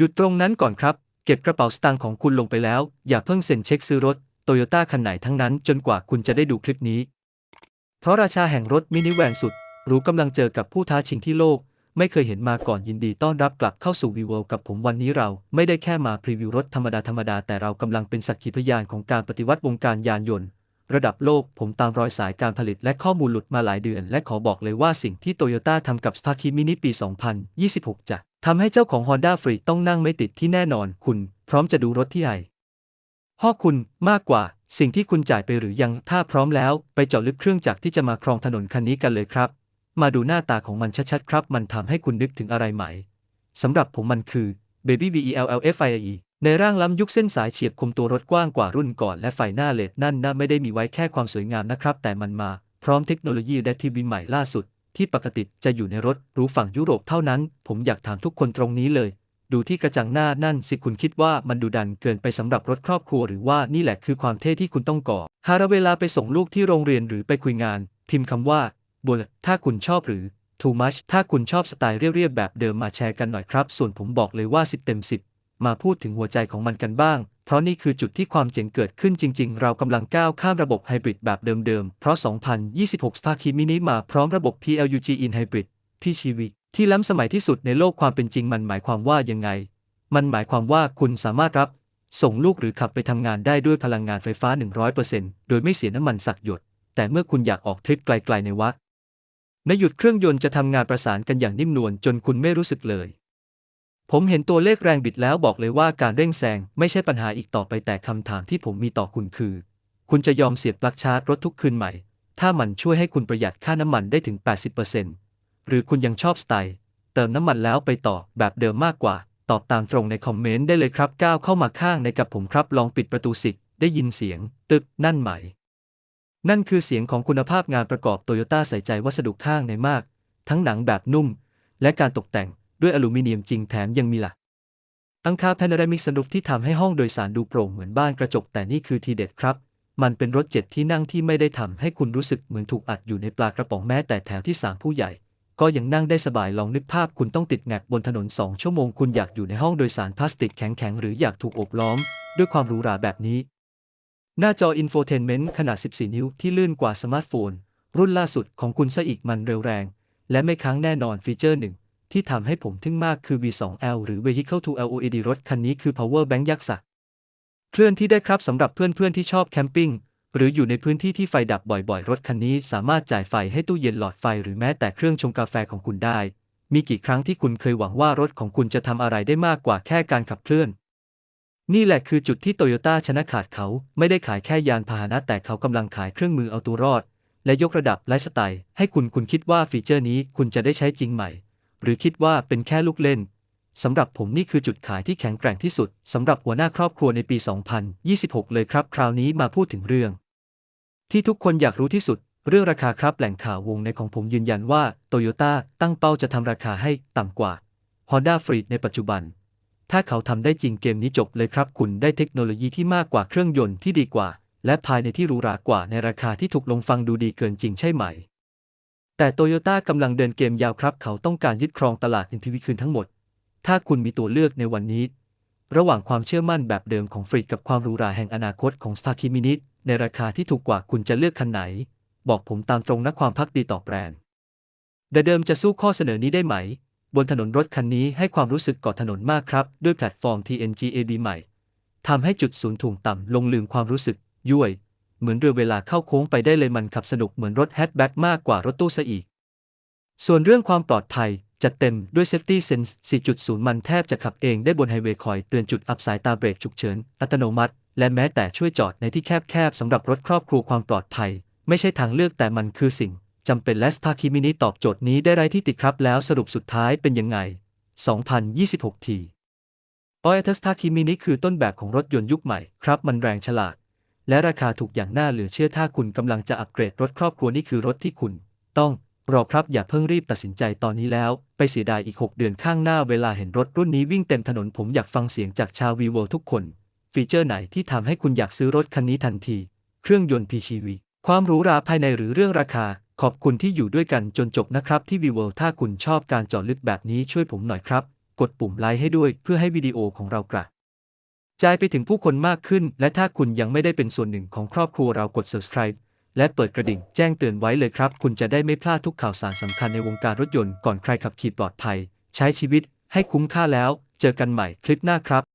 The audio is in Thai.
หยุดตรงนั้นก่อนครับ เก็บกระเป๋าสตางค์ของคุณลงไปแล้ว อย่าเพิ่งเซ็นเช็คซื้อรถโตโยต้าคันไหนทั้งนั้นจนกว่าคุณจะได้ดูคลิปนี้ เพราะราชาแห่งรถมินิแวนสุดหรู้กำลังเจอกับผู้ท้าชิงที่โลก ไม่เคยเห็นมาก่อนยินดีต้อนรับกลับเข้าสู่วีเวลกับผมวันนี้เราไม่ได้แค่มาพรีวิวรถธรรมดาธรรมดาแต่เรากำลังเป็นสักขีพยานของการปฏิวัติวงการยานยนต์ระดับโลกผมตามรอยสายการผลิตและข้อมูลหลุดมาหลายเดือน และขอบอกเลยว่าสิ่งที่โตโยต้าทำกับ s t a r k i Mini ปี 2026 จะ ทำให้เจ้าของ Honda f r e e ต้องนั่งไม่ติดที่แน่นอน คุณพร้อมจะดูรถที่ไหนพ่อคุณมากกว่า สิ่งที่คุณจ่ายไปหรือยังถ้าพร้อมแล้ว ไปเจาะลึกเครื่องจักรที่จะมาครองถนนคันนี้กันเลยครับ มาดูหน้าตาของมันชัดๆครับ มันทำให้คุณนึกถึงอะไรไหมสำหรับผมมันคือ Baby VELLFIE ในร่างล้ำยุคเส้นสายเฉียบคมตัวรถกว้างกว่ารุ่นก่อนและไฟหน้าเลดนั่นน่าไม่ได้มีไว้แค่ความสวยงามนะครับ แต่มันมาพร้อมเทคโนโลยีและทีวีใหม่ล่าสุด ที่ปกติจะอยู่ในรถหรูฝั่งยุโรปเท่านั้น ผมอยากถามทุกคนตรงนี้เลย ดูที่กระจังหน้านั่นสิคุณคิดว่ามันดูดันเกินไปสำหรับรถครอบครัวหรือว่านี่แหละคือความเท่ที่คุณต้องก่อ หากเวลาไปส่งลูกที่โรงเรียนหรือไปคุยงาน พิมพ์คำว่าบุลถ้าคุณชอบหรือ too much ถ้าคุณชอบสไตล์เรียบๆแบบเดิมมาแชร์กันหน่อยครับ ส่วนผมบอกเลยว่า 10 เต็ม 10 มาพูดถึงหัวใจของมันกันบ้าง เพราะนี่คือจุดที่ความเจ๋งเกิดขึ้นจริง ๆ เรากำลังก้าวข้ามระบบไฮบริดแบบเดิมๆ เพราะ 2026 Star Key Mini มาพร้อมระบบ PLUG In Hybrid พี่ชีวิที่ล้ำสมัยที่สุดในโลกความเป็นจริงมันหมายความว่ายังไง มันหมายความว่าคุณสามารถรับ ส่งลูกหรือขับไปทำงานได้ด้วยพลังงานไฟฟ้า 100%โดยไม่เสียน้ำมันสักหยด แต่เมื่อคุณอยากออกทริปไกล ๆ ในวัดในหยุดเครื่องยนต์จะทำงานประสานกันอย่างนิ่มนวลจนคุณไม่รู้สึกเลย ผมเห็นตัวเลขแรงบิดแล้วบอกเลยว่าการเร่งแซงไม่ใช่ปัญหาอีกต่อไปแต่คำถามที่ผมมีต่อคุณคือ คุณจะยอมเสียบปลั๊กชาร์จรถทุกคืนใหม่ถ้ามันช่วยให้คุณประหยัดค่าน้ำมันได้ถึง 80%หรือคุณยังชอบสไตล์เติมน้ำมันแล้วไปต่อแบบเดิมมากกว่า ตอบตามตรงในคอมเมนต์ได้เลยครับก้าวเข้ามาข้างในกับผมครับลองปิดประตูสิได้ยินเสียง ตึกนั่นไหม นั่นคือเสียงของคุณภาพงานประกอบโตโยต้าใส่ใจวัสดุข้างในมาก ทั้งหนังแบบนุ่ม และการตกแต่ง ด้วยอลูมิเนียมจริงแถมยังมีหลักอังคาแพนรามิกสนุกที่ทำให้ห้องโดยสารดูโปร่งเหมือนบ้านกระจกแต่นี่คือทีเด็ดครับ มันเป็นรถเจ็ดที่นั่งที่ไม่ได้ทำให้คุณรู้สึกเหมือนถูกอัดอยู่ในปลากระป๋องแม้แต่แถวที่สามผู้ใหญ่ ก็ยังนั่งได้สบายลองนึกภาพคุณต้องติดแงกบนถนนสองชั่วโมงคุณอยากอยู่ในห้องโดยสารพลาสติกแข็งๆหรืออยากถูกโอบล้อม ด้วยความหรูหราแบบนี้ หน้าจออินโฟเทนเมนต์ขนาด 14 นิ้วที่ลื่นกว่าสมาร์ทโฟน รุ่นล่าสุดของคุณซะอีกมันเร็วแรง และไม่ค้างแน่นอนฟีเจอร์หนึ่ง ที่ทำให้ผมทึ่งมากคือ V2L หรือ Vehicle to LOED รถคันนี้คือ Power Bank ยักษ์สักเคลื่อนที่ได้ครับสำหรับเพื่อนๆที่ชอบแคมปิ้งหรืออยู่ในพื้นที่ที่ไฟดับบ่อยๆ รถคันนี้สามารถจ่ายไฟให้ตู้เย็นหลอดไฟหรือแม้แต่เครื่องชงกาแฟของคุณได้ มีกี่ครั้งที่คุณเคยหวังว่ารถของคุณจะทำอะไรได้มากกว่าแค่การขับเคลื่อน นี่แหละคือจุดที่โตโยต้าชนะขาดเขาไม่ได้ขายแค่ยานพาหนะแต่เขากำลังขายเครื่องมือเอาตัวรอด และยกระดับไลฟ์สไตล์ให้คุณคุณคิดว่าฟีเจอร์นี้คุณจะได้ใช้จริงไหม หรือคิดว่าเป็นแค่ลูกเล่นสำหรับผมนี่คือจุดขายที่แข็งแกร่งที่สุดสำหรับหัวหน้าครอบครัวในปี 2026 เลยครับ คราวนี้มาพูดถึงเรื่อง ที่ทุกคนอยากรู้ที่สุด เรื่องราคาครับแหล่งข่าววงในของผมยืนยันว่าโตโยต้าตั้งเป้าจะทำราคาให้ต่ำกว่า Honda f r e e ในปัจจุบัน ถ้าเขาทำได้จริงเกมนี้จบเลยครับ คุณได้เทคโนโลยีที่มากกว่าเครื่องยนต์ที่ดีกว่า และภายในที่หรูหรากว่าในราคาที่ถูกลงฟังดูดีเกินจริงใช่ไหม แต่โตโยต้ากำลังเดินเกมยาวครับ เขาต้องการยึดครองตลาดอินทีวีคืนทั้งหมด ถ้าคุณมีตัวเลือกในวันนี้ ระหว่างความเชื่อมั่นแบบเดิมของฟรีดกับความหรูหราแห่งอนาคตของ Star k i Mini ในราคาที่ถูกกว่าคุณจะเลือกคันไหน บอกผมตามตรงนะความพักดีต่อแบรนด์แต่เดิมจะสู้ข้อเสนอนี้ได้ไหม บนถนนรถคันนี้ให้ความรู้สึกก่อถนนมากครับ ด้วยแพลตฟอร์ม TNGAB ใหม่ทำให้จุดศูนย์ถ่วงต่ำลงลืมความรู้สึกย่วย เหมือนเรือเวลาเข้าโค้งไปได้เลยมันขับสนุกเหมือนรถแฮชแบ็กมากกว่ารถตู้ซะอีก ส่วนเรื่องความปลอดภัยจัดเต็มด้วย Safety Sense 4.0 มันแทบจะขับเองได้บนไฮเวย์คอยเตือนจุดอับสายตาเบรกฉุกเฉิน อัตโนมัติ และแม้แต่ช่วยจอดในที่แคบๆสำหรับรถครอบครัวความปลอดภัย ไม่ใช่ทางเลือกแต่มันคือสิ่งจำเป็นและ Star k i Mini ตอบโจทย์นี้ได้ไรที่ติดครับแล้วสรุปสุดท้ายเป็นยังไง 2026 ที o y a t a Star k i Mini คือต้นแบบของรถยนต์ยุคใหม่ครับมันแรงฉลาด และราคาถูกอย่างน่าเหลือเชื่อถ้าคุณกำลังจะอัปเกรดรถครอบครัวนี่คือรถที่คุณ ต้องรอครับอย่าเพิ่งรีบตัดสินใจตอนนี้แล้ว ไปเสียดายอีก 6 เดือนข้างหน้าเวลาเห็นรถรุ่นนี้วิ่งเต็มถนนผมอยากฟังเสียงจากชาววีโวทุกคน ฟีเจอร์ไหนที่ทำให้คุณอยากซื้อรถคันนี้ทันที เครื่องยนต์ PHEV ความหรูหราภายในหรือเรื่องราคา ขอบคุณที่อยู่ด้วยกันจนจบนะครับที่วีโวถ้าคุณชอบการเจาะลึกแบบนี้ช่วยผมหน่อยครับ กดปุ่มไลค์ให้ด้วยเพื่อให้วิดีโอของเรากระ จไปถึงผู้คนมากขึ้น และถ้าคุณยังไม่ได้เป็นส่วนหนึ่งของครอบครัวเรากด subscribe และเปิดกระดิ่งแจ้งเตือนไว้เลยครับ คุณจะได้ไม่พลาดทุกข่าวสารสำคัญในวงการรถยนต์ก่อนใครขับขี่ปลอดภัย ใช้ชีวิตให้คุ้มค่าแล้ว เจอกันใหม่คลิปหน้าครับ